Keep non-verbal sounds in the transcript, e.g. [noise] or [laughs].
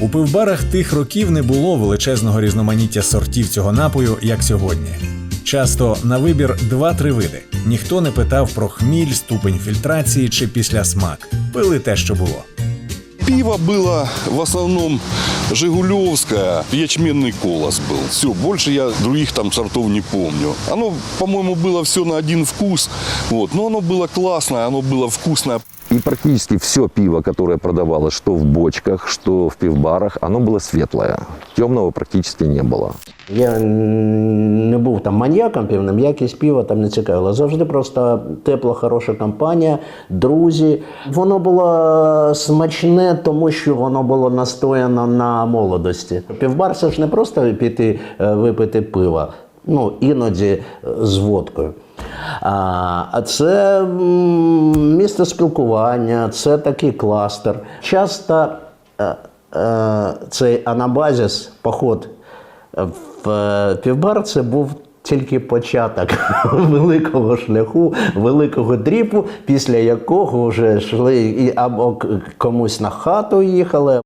У пивбарах тих років не було величезного різноманіття сортів цього напою, як сьогодні. Часто на вибір два-три види. Ніхто не питав про хміль, ступень фільтрації чи післясмак. Пили те, що було. Пиво было в основном Жигулевское, ячменный колос был. Все, больше я других там сортов не помню. Оно, по-моему, было все на один вкус, вот. но оно было классное, оно было вкусное. И практически все пиво, которое продавалось, что в бочках, что в пивбарах, оно было светлое. Темного практически не было. Я не був там маніяком півним, якість піва там не цікавила. Завжди просто тепла, хороша компанія, друзі. Воно було смачне, тому що воно було настояно на молодості. Півбар це ж не просто піти е, випити пива, ну іноді е, з водкою. А це місце спілкування, це такий кластер. Часто е, е, цей анабазіс, поход в е, півбар це був тільки початок [laughs] великого шляху, великого дріпу, після якого вже йшли і або комусь на хату їхали.